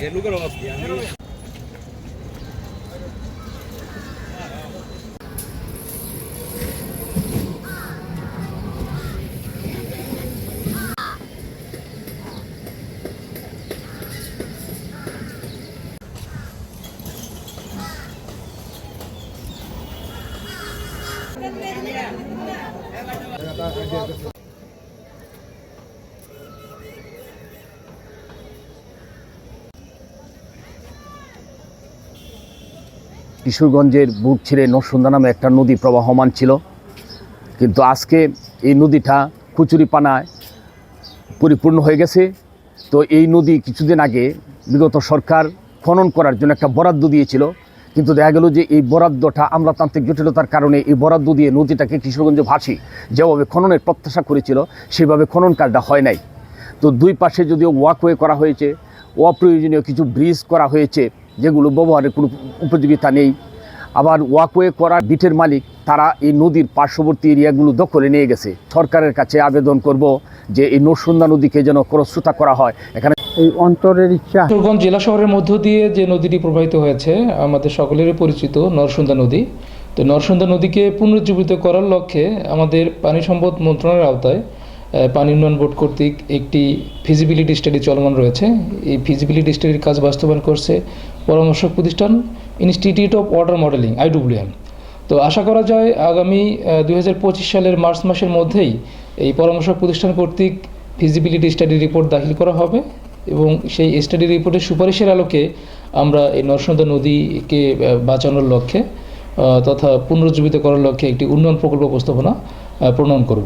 ಗೆಲ್ಲುಗಳು Gracias. কিশোরগঞ্জের বুক ছিঁড়ে নরসুন্দা নামে একটা নদী প্রবাহমান ছিল। কিন্তু আজকে এই নদীটা কুচুরিপানায় পরিপূর্ণ হয়ে গেছে। তো এই নদী কিছুদিন আগে বিগত সরকার খনন করার জন্য একটা বরাদ্দ দিয়েছিল। কিন্তু দেখা গেল যে এই বরাদ্দটা আমলাতান্ত্রিক জটিলতার কারণে এই বরাদ্দ দিয়ে নদীটাকে কিশোরগঞ্জে ভাসি যেভাবে খননের প্রত্যাশা করেছিল, সেভাবে খনন কাজটা হয় নাই। তো দুই পাশে যদিও ওয়াকওয়ে করা হয়েছে, অপ্রয়োজনীয় কিছু ব্রিজ করা হয়েছে যেগুলো ব্যবহারের কোনো উপযোগিতা নেই। আবার ওয়াকওয়ে করা বিটের মালিক তারা এই নদীর পার্শ্ববর্তী এরিয়াগুলো দখলে নিয়ে গেছে। সরকারের কাছে আবেদন করব যে এই নরসুন্দা নদীকে যেন খরস্রোতা করা হয়। এখানে এই অন্তরের ইচ্ছা। কিশোরগঞ্জ জেলা শহরের মধ্য দিয়ে যে নদীটি প্রবাহিত হয়েছে আমাদের সকলেরই পরিচিত নরসুন্দা নদী। তো নরসুন্দা নদীকে পুনরুজ্জীবিত করার লক্ষ্যে আমাদের পানি সম্পদ মন্ত্রণালয়ের আওতায় পানি উন্নয়ন বোর্ড কর্তৃক একটি ফিজিবিলিটি স্টাডি চলমান রয়েছে। এই ফিজিবিলিটি স্টাডির কাজ বাস্তবায়ন করছে পরামর্শক প্রতিষ্ঠান institute of water modeling IWM তো আশা করা যায় আগামী দু হাজার পঁচিশ সালের মার্চ মাসের মধ্যেই এই পরামর্শক প্রতিষ্ঠান কর্তৃক ফিজিবিলিটি স্টাডি রিপোর্ট দাখিল করা হবে এবং সেই স্টাডি রিপোর্টের সুপারিশের আলোকে আমরা এই নরসুন্দা নদীকে বাঁচানোর লক্ষ্যে তথা পুনরুজ্জীবিত করার লক্ষ্যে একটি উন্নয়ন প্রকল্প উপস্থাপনা প্রণয়ন করব।